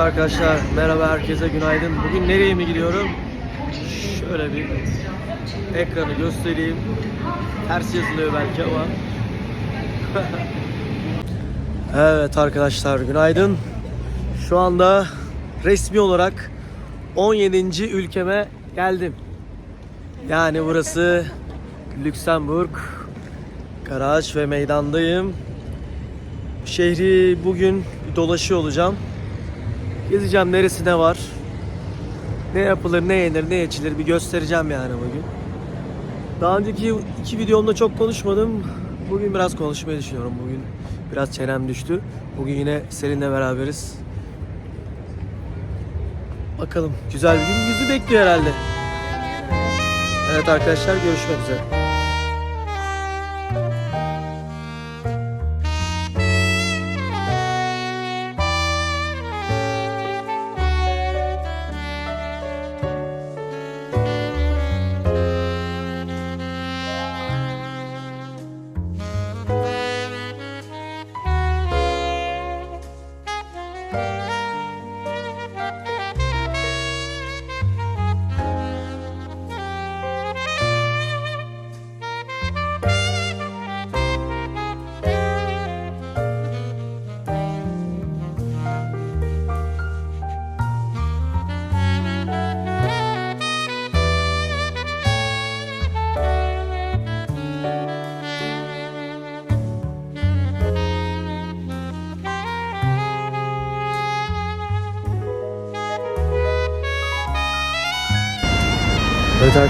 arkadaşlar, merhaba herkese günaydın. Bugün nereye mi gidiyorum? Şöyle bir ekranı göstereyim. Ters yazılıyor belki ama. evet arkadaşlar, günaydın. Şu anda resmi olarak 17. ülkeme geldim. Yani burası Lüksemburg. Garaj ve meydandayım. Şehri bugün dolaşıyor olacağım. Gezeceğim neresi ne var. Ne yapılır, ne yenir, ne içilir bir göstereceğim yani bugün. Daha önceki iki videomda çok konuşmadım. Bugün biraz konuşmayı düşünüyorum. Bugün biraz çenem düştü. Bugün yine Selin'le beraberiz. Bakalım güzel bir gün yüzü bekliyor herhalde. Evet arkadaşlar görüşmek üzere.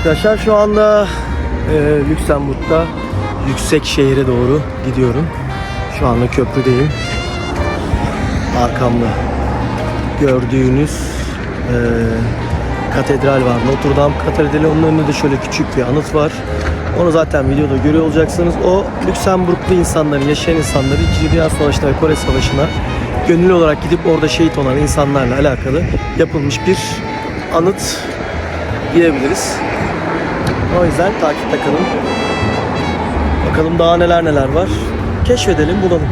Arkadaşlar şu anda e, Lüksemburg'da yüksek şehre doğru gidiyorum. Şu anda köprüdeyim. Arkamda gördüğünüz e, katedral var. Notre Dame Katedrali. Onun önünde de şöyle küçük bir anıt var. Onu zaten videoda görüyor olacaksınız. O Lüksemburglu insanların, yaşayan insanların 2. Dünya Savaşı'na ve Kore Savaşı'na gönüllü olarak gidip orada şehit olan insanlarla alakalı yapılmış bir anıt diyebiliriz. O yüzden takipte kalın. Bakalım daha neler neler var. Keşfedelim, bulalım.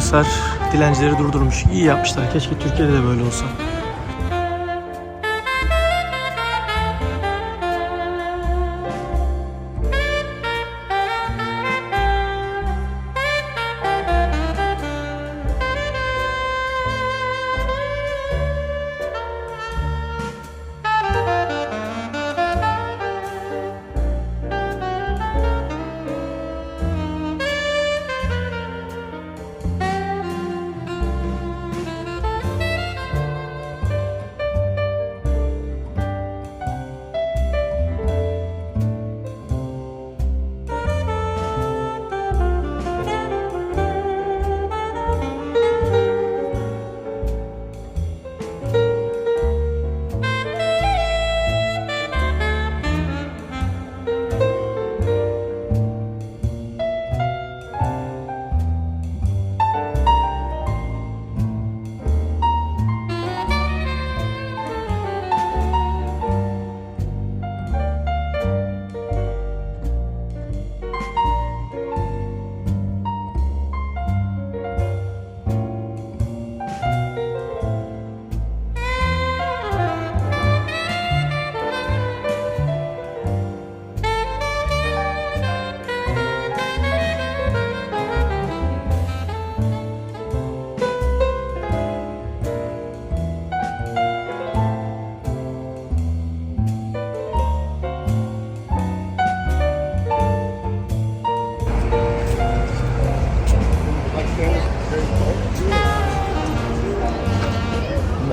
Polisler dilencileri durdurmuş. İyi yapmışlar. Keşke Türkiye'de de böyle olsa.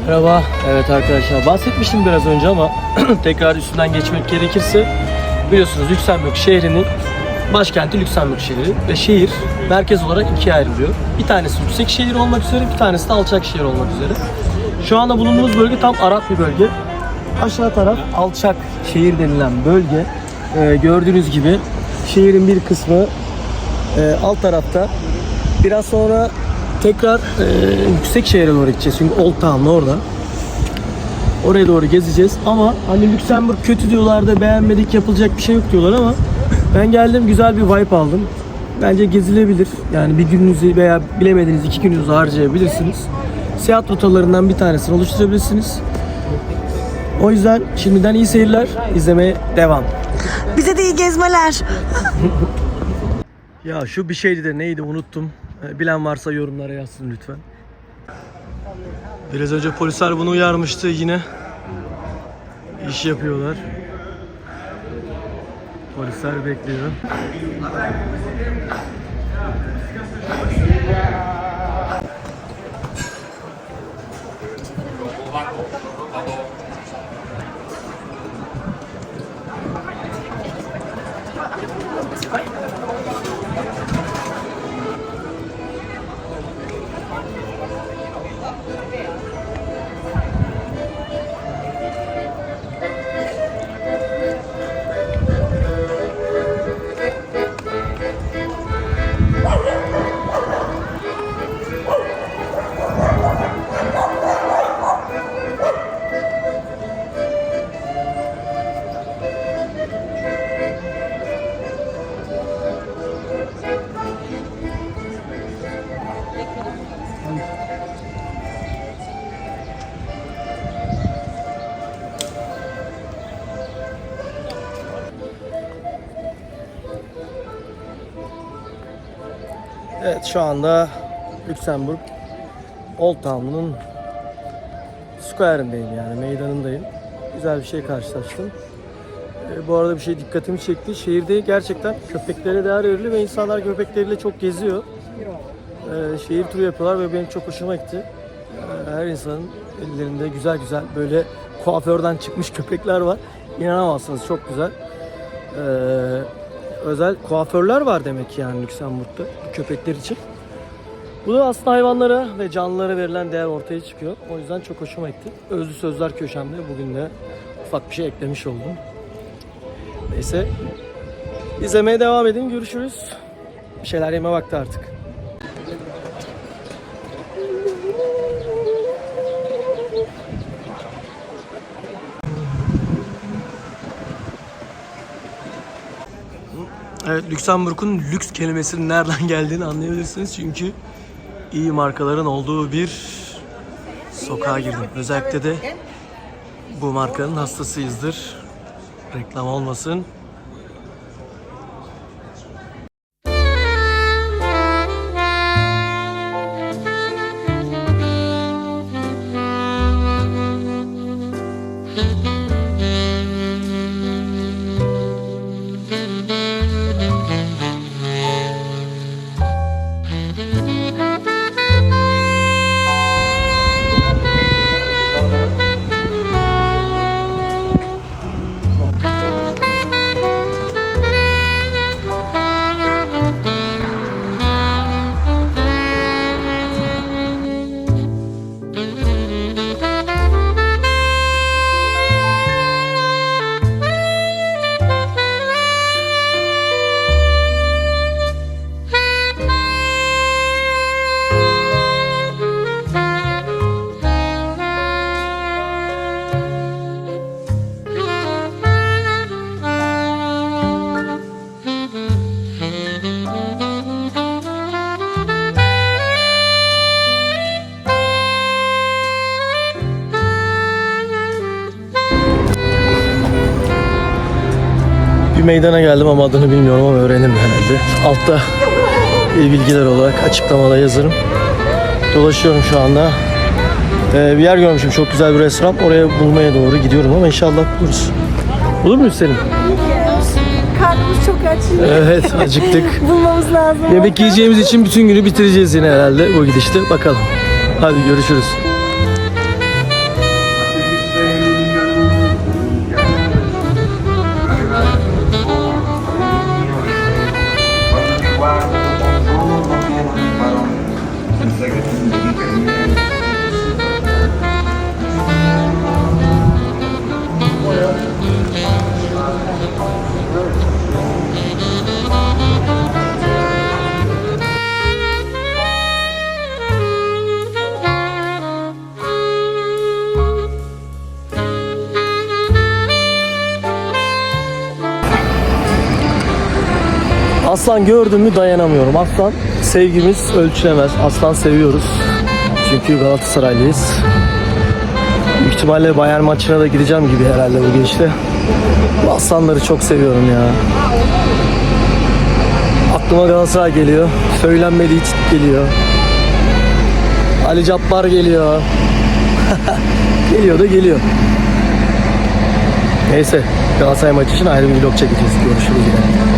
Merhaba. Evet arkadaşlar bahsetmiştim biraz önce ama tekrar üstünden geçmek gerekirse biliyorsunuz Lüksemburg şehrinin başkenti Lüksemburg şehri ve şehir merkez olarak ikiye ayrılıyor. Bir tanesi yüksek şehir olmak üzere bir tanesi de alçak şehir olmak üzere. Şu anda bulunduğumuz bölge tam Arap bir bölge. Aşağı taraf alçak şehir denilen bölge. Ee, gördüğünüz gibi şehrin bir kısmı e, alt tarafta. Biraz sonra tekrar e, yüksek şehre doğru gideceğiz. Çünkü Old Town orada. Oraya doğru gezeceğiz ama hani Lüksemburg kötü diyorlar da beğenmedik yapılacak bir şey yok diyorlar ama ben geldim güzel bir vibe aldım. Bence gezilebilir. Yani bir gününüzü veya bilemediğiniz iki gününüzü harcayabilirsiniz. Seyahat rotalarından bir tanesini oluşturabilirsiniz. O yüzden şimdiden iyi seyirler. izlemeye devam. Bize de iyi gezmeler. Ya şu bir şeydi de neydi unuttum. Ee, Bilen varsa yorumlara yazsın lütfen. Biraz önce polisler bunu uyarmıştı yine. İş yapıyorlar. Polisler bekliyor. Şu anda Lüksemburg Old Town'un square'ındayım yani meydanındayım. Güzel bir şey karşılaştım. Ee, bu arada bir şey dikkatimi çekti. Şehirde gerçekten köpeklere değer veriliyor ve insanlar köpekleriyle çok geziyor. Ee, şehir turu yapıyorlar ve benim çok hoşuma gitti. Ee, her insanın ellerinde güzel güzel böyle kuaförden çıkmış köpekler var. İnanamazsınız çok güzel. Ee, özel kuaförler var demek yani Lüksemburg'da bu köpekler için. Bu da aslında hayvanlara ve canlılara verilen değer ortaya çıkıyor. O yüzden çok hoşuma gitti. Özlü Sözler Köşem'de bugün de ufak bir şey eklemiş oldum. Neyse. İzlemeye devam edin. Görüşürüz. Bir şeyler yeme vakti artık. Evet, Lüksemburg'un lüks kelimesinin nereden geldiğini anlayabilirsiniz. Çünkü iyi markaların olduğu bir sokağa girdim. Özellikle de bu markanın hastasıyızdır. Reklam olmasın. Meydana geldim ama adını bilmiyorum ama öğrenirim herhalde. Altta bilgiler olarak açıklamada yazarım. Dolaşıyorum şu anda. Ee, bir yer görmüşüm çok güzel bir restoran. Oraya bulmaya doğru gidiyorum ama inşallah buluruz. Bulur muyuz Selim? Karnımız çok aç. Evet acıktık. Bulmamız lazım. Yemek yiyeceğimiz için bütün günü bitireceğiz yine herhalde bu gidişte. Bakalım. Hadi görüşürüz. Aslan gördüm mü dayanamıyorum. Aslan sevgimiz ölçülemez. Aslan seviyoruz. Çünkü Galatasaraylıyız. Büyük ihtimalle Bayern maçına da gideceğim gibi herhalde bu geçti. Bu aslanları çok seviyorum ya. Aklıma Galatasaray geliyor. Söylenmediği için geliyor. Ali Cabbar geliyor. geliyor da geliyor. Neyse Galatasaray maçı için ayrı bir vlog çekeceğiz. Görüşürüz yine. Yani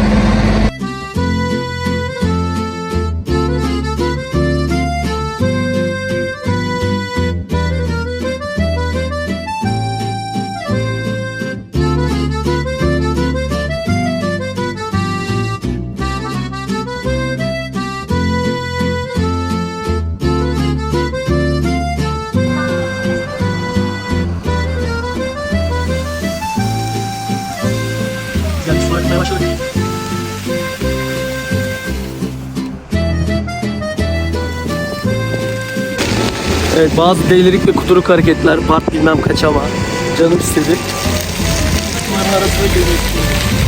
Evet bazı delilik ve kuduruk hareketler part bilmem kaç ama canım istedi. Bunların arasında görüyorsunuz.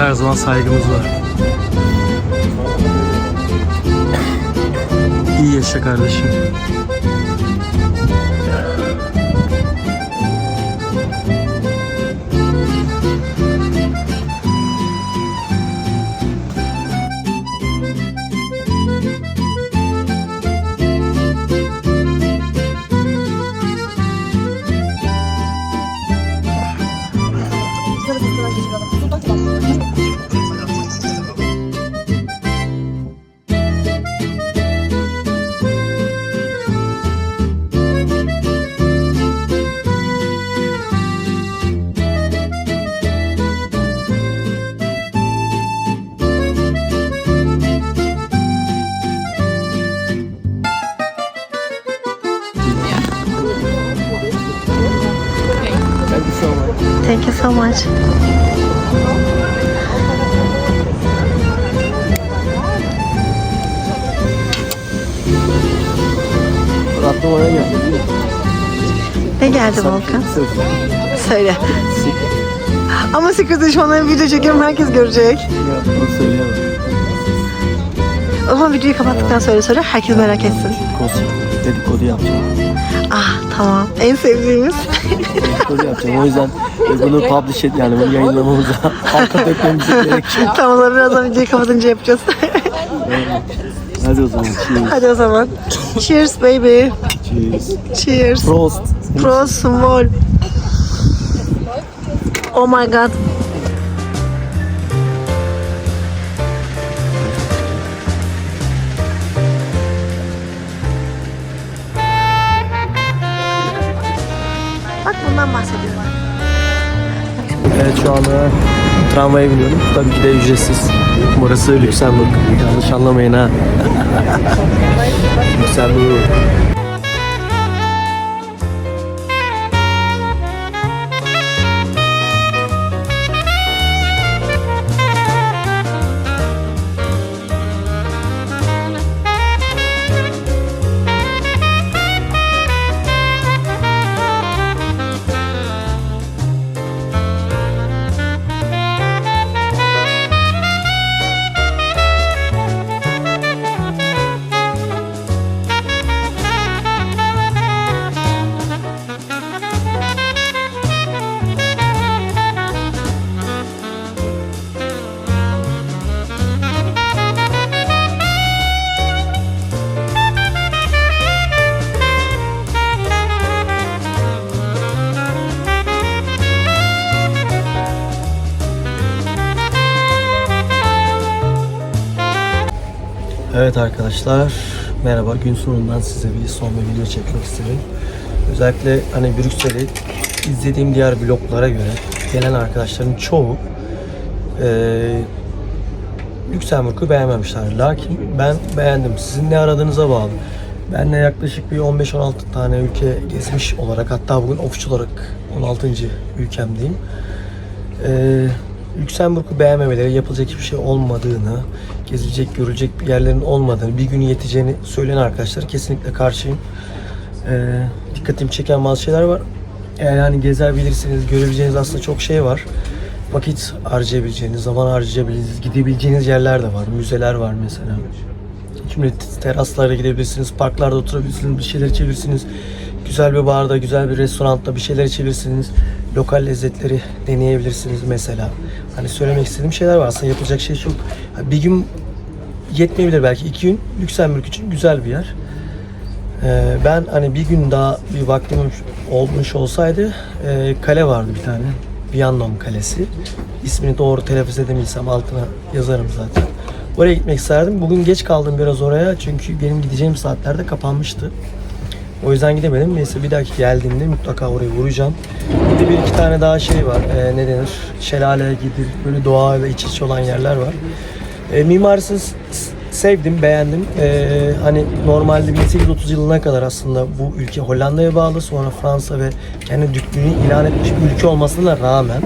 Askerlere her zaman saygımız var. İyi yaşa kardeşim. Much. Aklıma ne geldi? Ne geldi Volkan? Söyle. Ama secret düşmanların video çekiyorum herkes görecek. Onu söyleyemem. O zaman videoyu kapattıktan sonra söyle herkes merak etsin. Kos dedikodu yapacağım. Ah tamam. En sevdiğimiz. Yapacağım. O yüzden e, bunu publish et yani bunu yayınlamamıza arka dökmemize gerek yok. tamam o zaman birazdan videoyu kapatınca yapacağız. Hadi o zaman. Cheers. Hadi o zaman. Cheers baby. Cheers. Cheers. Prost. Prost small. Oh my god. Evet şu anda tramvaya biniyorum. Tabii ki de ücretsiz. Burası Lüksemburg. Yanlış anlamayın ha. Lüksemburg. Evet arkadaşlar merhaba gün sonundan size bir son bir video çekmek istedim. Özellikle hani Brüksel'i izlediğim diğer vloglara göre gelen arkadaşların çoğu eee Lüksemburg'u beğenmemişler. Lakin ben beğendim. Sizin ne aradığınıza bağlı. Ben de yaklaşık bir 15-16 tane ülke gezmiş olarak hatta bugün official olarak 16. ülkemdeyim. Ee, Lüksemburg'u beğenmemeleri, yapılacak hiçbir şey olmadığını, gezilecek, görülecek bir yerlerin olmadığını, bir gün yeteceğini söyleyen arkadaşlar kesinlikle karşıyım. Ee, dikkatimi çeken bazı şeyler var. Eğer yani gezebilirsiniz, görebileceğiniz aslında çok şey var. Vakit harcayabileceğiniz, zaman harcayabileceğiniz, gidebileceğiniz yerler de var. Müzeler var mesela. Şimdi teraslara gidebilirsiniz, parklarda oturabilirsiniz, bir şeyler içebilirsiniz. Güzel bir barda, güzel bir restoranda bir şeyler içebilirsiniz. Lokal lezzetleri deneyebilirsiniz mesela. Hani söylemek istediğim şeyler var aslında yapılacak şey çok. Bir gün yetmeyebilir belki iki gün Lüksemburg için güzel bir yer. Ee, ben hani bir gün daha bir vaktim olmuş olsaydı e, kale vardı bir tane. Viandom Kalesi. İsmini doğru telaffuz edemezsem altına yazarım zaten. Oraya gitmek isterdim. Bugün geç kaldım biraz oraya çünkü benim gideceğim saatlerde kapanmıştı. O yüzden gidemedim. Neyse bir dahaki geldiğimde mutlaka oraya vuracağım. Bir de bir iki tane daha şey var. Ee, ne denir? Şelale gidip böyle doğayla iç içe olan yerler var. E, mimarisini sevdim, beğendim. E, hani normalde 1830 yılına kadar aslında bu ülke Hollanda'ya bağlı. Sonra Fransa ve kendi düklüğünü ilan etmiş bir ülke olmasına rağmen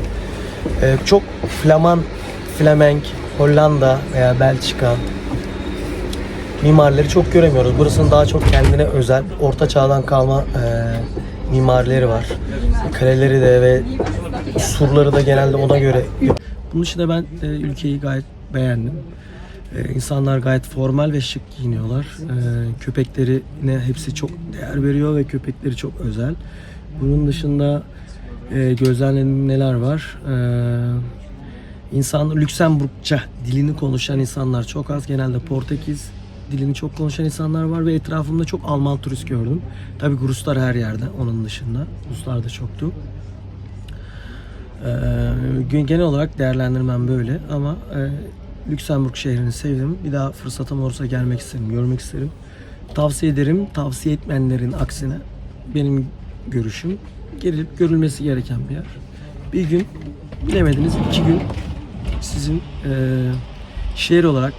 e, çok Flaman, Flamenk, Hollanda veya Belçika mimarileri çok göremiyoruz. Burasının daha çok kendine özel, orta çağdan kalma e, mimarileri var. Kaleleri de ve surları da genelde ona göre. Bunun dışında ben e, ülkeyi gayet beğendim. E, insanlar gayet formal ve şık giyiniyorlar. E, köpeklerine hepsi çok değer veriyor ve köpekleri çok özel. Bunun dışında e, gözlemlediğim neler var? E, İnsan Lüksemburgça dilini konuşan insanlar çok az. Genelde Portekiz dilini çok konuşan insanlar var ve etrafımda çok Alman turist gördüm. Tabii Ruslar her yerde onun dışında. Ruslar da çoktu. Ee, genel olarak değerlendirmem böyle ama e, Lüksemburg şehrini sevdim. Bir daha fırsatım olursa gelmek isterim, görmek isterim. Tavsiye ederim. Tavsiye etmeyenlerin aksine benim görüşüm gelip görülmesi gereken bir yer. Bir gün bilemediniz iki gün sizin e, şehir olarak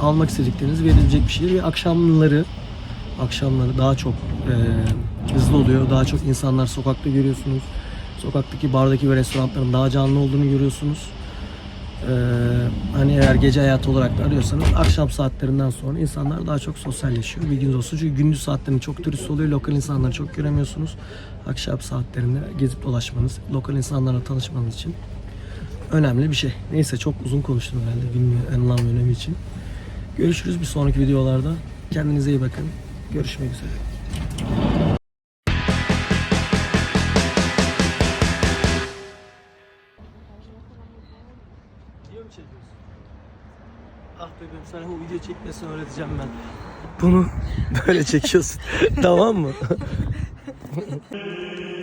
almak istedikleriniz verilecek bir şehir ve akşamları akşamları daha çok e, hızlı oluyor. Daha çok insanlar sokakta görüyorsunuz. Sokaktaki bardaki ve restoranların daha canlı olduğunu görüyorsunuz. E, hani eğer gece hayatı olarak da arıyorsanız akşam saatlerinden sonra insanlar daha çok sosyalleşiyor. Bilginiz olsun. Çünkü gündüz saatlerinde çok turist oluyor. Lokal insanları çok göremiyorsunuz. Akşam saatlerinde gezip dolaşmanız, lokal insanlarla tanışmanız için önemli bir şey. Neyse çok uzun konuştum herhalde bilmiyorum anlam önemi için. Görüşürüz bir sonraki videolarda. Kendinize iyi bakın. Görüşmek üzere. Ah bebeğim sana bu video çekmesini öğreteceğim ben. Bunu böyle çekiyorsun. tamam mı?